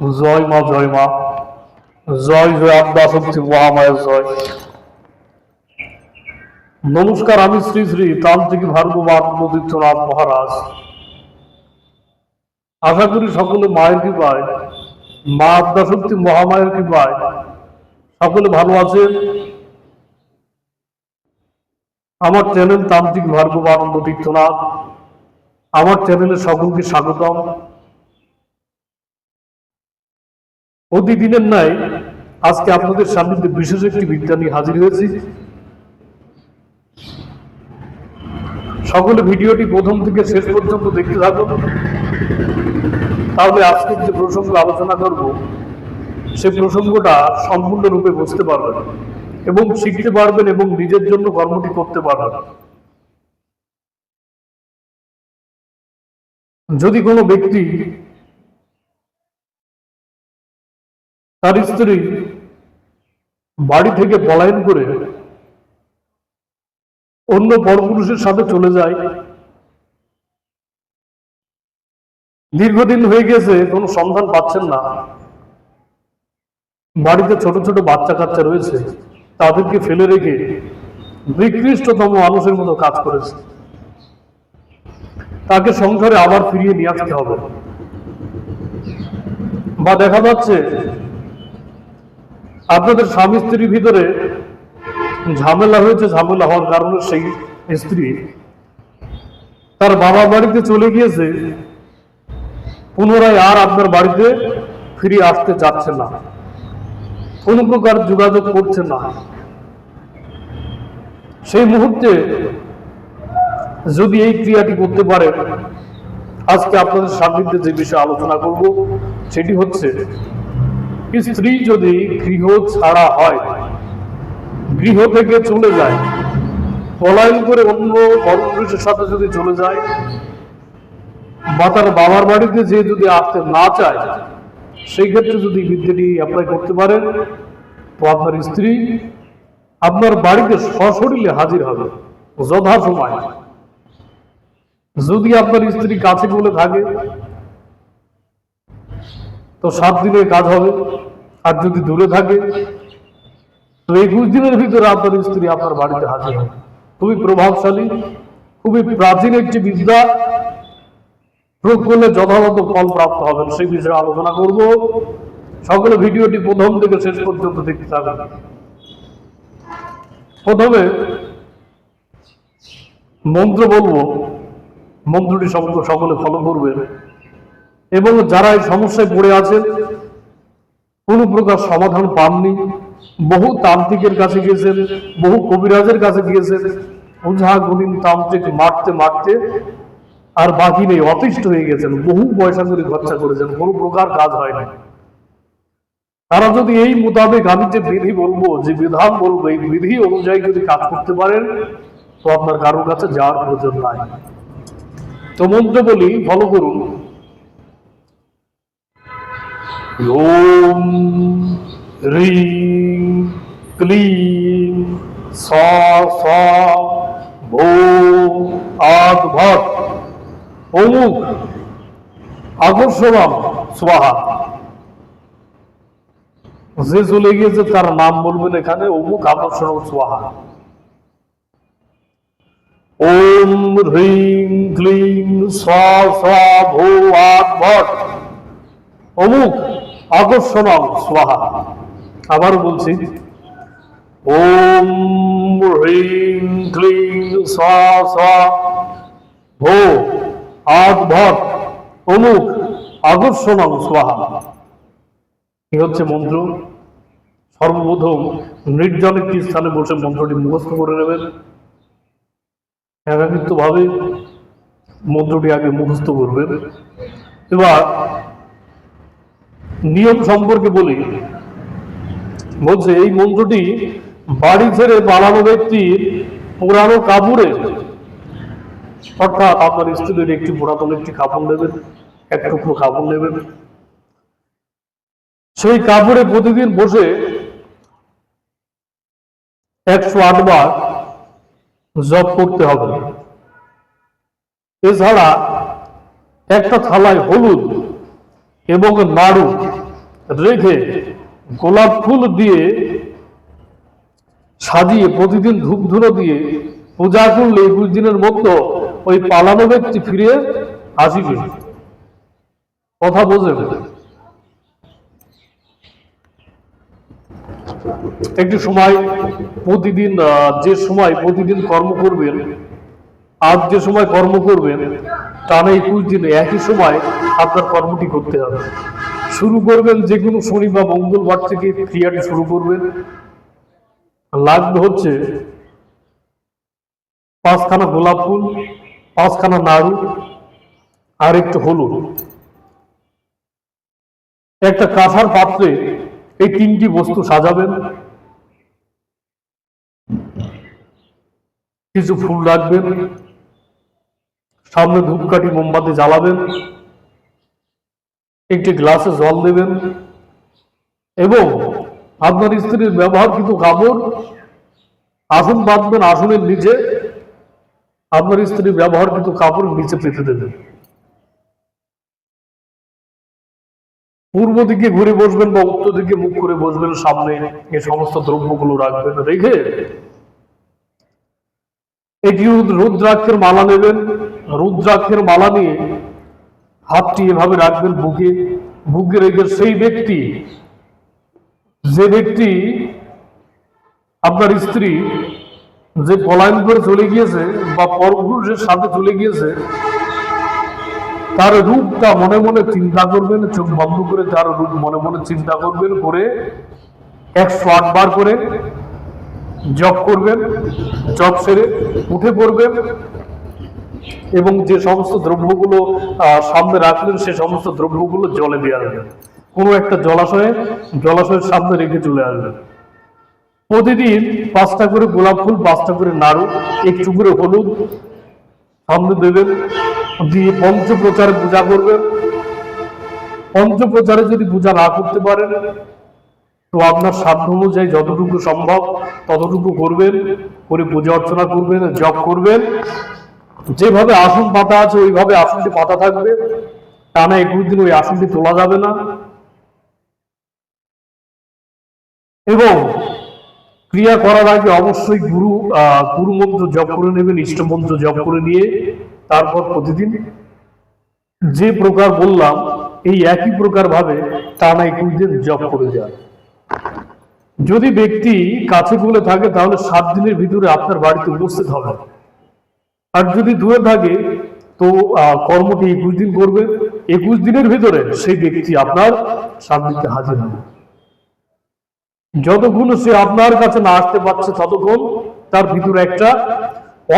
জয় মা জয় মা। জয় জয় আব্বা শক্তি জয়। নমস্কার, আমি শ্রী শ্রী তান্ত্রিক ভার্গব আত্মতীর্থনাথ মহারাজ। আশা করি সকলে মায়ের কৃপায়, মা আদ্যা শক্তি মহামায়ের কৃপায় সকলে ভালো আছেন। আমার চ্যানেল তান্ত্রিক ভার্গব আনন্দ তীর্থনাথ আমার চ্যানেলে সকলকে স্বাগতম। প্রতিদিনের ন্যায় আজকে আপনাদের সামনে বিশেষ একটি নিয়ে হাজির হয়েছি। সকলে ভিডিওটি প্রথম থেকে শেষ পর্যন্ত দেখতে থাকুন। তাহলে আজকে যে প্রসঙ্গ আলোচনা করব, সে প্রসঙ্গটা সম্পূর্ণরূপে বুঝতে পারবেন এবং শিখতে পারবেন এবং নিজের জন্য কর্মটি করতে পারবেন। যদি কোনো ব্যক্তি তার স্ত্রী বাড়ি থেকে পলায়ন করে অন্য পরপুরুষের সাথে চলে যায়। দীর্ঘদিন হয়ে গেছে, কোনো সন্ধান পাচ্ছেন না। বাড়িতে ছোট ছোট বাচ্চা কাচ্চা রয়েছে, তাদেরকে ফেলে রেখে নিকৃষ্টতম মানুষের মতো কাজ করেছে। তাকে সংসারে আবার ফিরিয়ে নিয়ে আসতে হবে। বা দেখা যাচ্ছে আপনাদের স্বামী স্ত্রীর ভিতরে ঝামেলা হয়েছে, ঝামেলা হওয়ার কারণে সেই স্ত্রী। তার বাবা বাড়িতে চলে গিয়েছে, পুনরায় আর আপনার বাড়িতে ফিরে আসতে যাচ্ছে না। কোনো প্রকার যোগাযোগ করছে না। সেই মুহূর্তে যদি এই ক্রিয়াটি করতে পারে, আজকে আপনাদের সান্নিধ্যে যে বিষয়ে আলোচনা করব, সেটি হচ্ছে স্ত্রী যদি গৃহ ছাড়া হয়, গৃহ থেকে চলে যায়, পলায়ন করে অন্য পরপুরুষের সাথে যদি চলে যায়, বা তার বাবার বাড়িতে যে যদি আসতে না চায়, সেই ক্ষেত্রে যদি বিদ্যাটি অ্যাপ্লাই করতে পারেন, তো আপনার স্ত্রী আপনার বাড়িতে সশরীরে হাজির হবে যথা সময় যদি আপনার স্ত্রী কাছে বলে থাকে, তো সাত দিনের কাজ হবে। আর যদি দূরে থাকে, তো একুশ দিনের ভিতরে আপনার স্ত্রী আপনার বাড়িতে হাজির হবে। খুবই প্রভাবশালী, খুবই প্রাচীন একটি বিদ্যা। প্রয়োগ করলে যথাযথ ফল প্রাপ্ত হবেন সেই বিষয়ে আলোচনা করব। সকলে ভিডিওটি প্রথম থেকে শেষ পর্যন্ত দেখতে থাকবেন প্রথমে মন্ত্র বলব। মন্ত্রটি সকল সকলে ফলো করবেন। এবং যারা এই সমস্যায় পড়ে আছেন কোনো প্রকার সমাধান পাননি। বহু তান্ত্রিকের কাছে গিয়েছেন, বহু কবিরাজের কাছে গিয়েছেন। ওঝা গুণিন তান্ত্রিক মারতে মারতে আর বাকি নেই, অতিষ্ঠ হয়ে গেছেন, বহু পয়সা করে খরচা করেছেন, কোনো প্রকার কাজ হয়নি। তারা যদি এই মোতাবেক আমি যে বিধি বলব, যে বিধান বলব, এই বিধি অনুযায়ী যদি কাজ করতে পারেন, তো আপনার কারোর কাছে যাওয়ার প্রয়োজন নাই। তো মন্ত্র বলি, ফলো করুন। ওম হ্রিং ক্লিং স স ভো আদ ভট। অমুক আকর্ষণম স্বাহা। যে চলে গিয়েছে তার নাম বলবেন এখানে, অমুক আকর্ষণ স্বাহা। ওম হ্রিং ক্লিং স স ভো আদ অমুক আকর্ষণম স্বাহা আবার বলছি, ওম হ্রিং ক্লিং স স ভো আদ ভট, অমুক আকর্ষণম স্বাহা কি হচ্ছে মন্ত্র? সর্বপ্রথম নির্জন একটি স্থানে বসে মন্ত্রটি মুখস্থ করে নেবেন? একাকিত্ব ভাবে মন্ত্রটি আগে মুখস্থ করবেন। এবার নিয়ম সম্পর্কে বলি। বলছে, এই মন্ত্রটি বাড়ি ছেড়ে পালানো ব্যক্তির পুরানো কাপড়ে অর্থাৎ আপনার স্ত্রীর একটি পুরাতন একটি কাপড় নেবেন, এক টুকরো কাপড় নেবেন। সেই কাপড়ে প্রতিদিন বসে একশো আট বার জপ করতে হবে। এছাড়া একটা থালায় হলুদ এবং নাড়ু, রেখে গোলাপ ফুল দিয়ে সাজিয়ে প্রতিদিন ধূপ ধুলো দিয়ে পূজা করলে একুশ দিনের মধ্যে ওই পালানো ব্যক্তি ফিরে আসিবে। কথা বোঝেন? একটি সময় প্রতিদিন যে সময় প্রতিদিন কর্ম করবেন আজ যে সময় কর্ম করবেন টানা একুশ দিনে, একই সময় আপনার কর্মটি করতে হবে। শুরু করবেন যে কোনো শনি বা মঙ্গলবার থেকে ক্রিয়াটি শুরু করবেন। লাগবে হচ্ছে পাঁচখানা গোলাপ ফুল, পাঁচখানা নাড়ু, আর একটু হলুদ। একটা কাঁথার পাত্রে এই তিনটি বস্তু সাজাবেন। কিছু ফুল রাখবেন। সামনে ধূপকাঠি মোমবাতি জ্বালাবেন, একটি গ্লাসে জল দেবেন এবং আপনার স্ত্রীর ব্যবহারকৃত কাপড় আসন বাঁধবেন আসনের নিচে, আপনার স্ত্রীর ব্যবহারকৃত কাপড় নিচে পেতে দেবেন। পূর্ব দিকে ঘুরে বসবেন বা উত্তর দিকে মুখ করে বসবেন, সামনে এই সমস্ত দ্রব্যগুলো রাখবেন, রেখে একটি রুদ- রুদ্রাক্ষের মালা নেবেন রুদ্রাক্ষের মালা নিয়ে হাতটি এভাবে রাখবেন বুকে বুকে রেখে সেই ব্যক্তি, যে ব্যক্তি আপনার স্ত্রী যে পলায়ন করে চলে গিয়েছে বা পরপুরুষের সাথে চলে গিয়েছে, তার রূপটা মনে মনে চিন্তা করবেন, চোখ বন্ধ করে তার রূপ মনে মনে চিন্তা করবেন, করে একশো আট বার করে জপ করবেন, জপ সেরে উঠে পড়বেন এবং যে সমস্ত দ্রব্যগুলো সামনে রাখলেন সে সমস্ত দ্রব্যগুলো জলে দিয়ে আসবেন। কোনো একটা জলাশয়ে, জলাশয়ের সামনে রেখে চলে আসবেন। প্রতিদিন পাঁচটা করে গোলাপ ফুল, পাঁচটা করে নাড়ু, একটু করে হলুদ, সামনে দেবেন, দিয়ে পঞ্চপ্রচারে পূজা করবেন। পঞ্চপ্রচারে যদি পূজা না করতে পারেন, তো আপনার সাধ্য অনুযায়ী যতটুকু সম্ভব, ততটুকু করবেন, করে পূজা অর্চনা করবেন, জপ করবেন। যেভাবে আসন পাতা আছে, ওইভাবে আসনটি পাতা থাকবে। টানা একুশ দিন ওই আসনটি তোলা যাবে না। এবং ক্রিয়া করার আগে অবশ্যই গুরু গুরু মন্ত্র জপ করে নেবেন ইষ্ট মন্ত্র জপ করে নিয়ে তারপর প্রতিদিন যে প্রকার বললাম, এই একই প্রকার ভাবে টানা একুশ দিন জপ করে যান। যদি ব্যক্তি কাছে বলে থাকে, তাহলে সাত দিনের ভিতরে আপনার বাড়িতে উপস্থিত হবে। আর যদি দূরে থাকে, তো কর্মটি একুশ দিন করবে। একুশ দিনের ভেতরে সেই ব্যক্তি আপনার সামনে হাজির হবে। যতক্ষণ সে আপনার কাছে না আসতে পারছে, ততক্ষণ তার ভিতরে একটা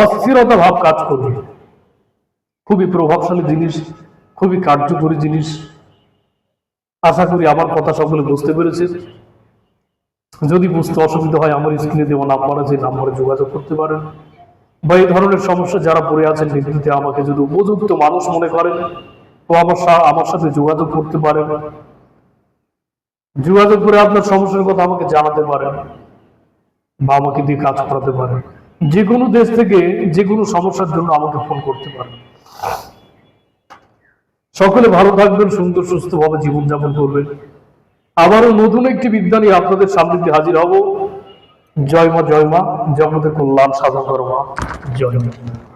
অস্থিরতা ভাব কাজ করবে। খুবই প্রভাবশালী জিনিস, খুবই কার্যকরী জিনিস। আশা করি আমার কথা সকলে বুঝতে পেরেছে। যদি বুঝতে অসুবিধা হয়, আমার স্ক্রিনে দেওয়া নাম্বার আছে নাম্বারে যোগাযোগ করতে পারেন। বা এই ধরনের সমস্যা যারা পড়ে আছেন নির্দিতে আমাকে যদি উপযুক্ত মানুষ মনে করেন, তো আমার আমার সাথে যোগাযোগ করতে পারেন। যোগাযোগ করে আপনার সমস্যার কথা আমাকে জানাতে পারেন বা আমাকে দিয়ে কাজ করাতে পারেন। যে কোনো দেশ থেকে যে কোনো সমস্যার জন্য আমাকে ফোন করতে পারেন। সকলে ভালো থাকবেন, সুন্দর, সুস্থভাবে জীবনযাপন করবেন। আবারও নতুন একটি বিদ্যা নিয়ে আপনাদের সামনে হাজির হব। জয় মা জয় মা জগতে কল্যাণ সাধন মা। জয় মা।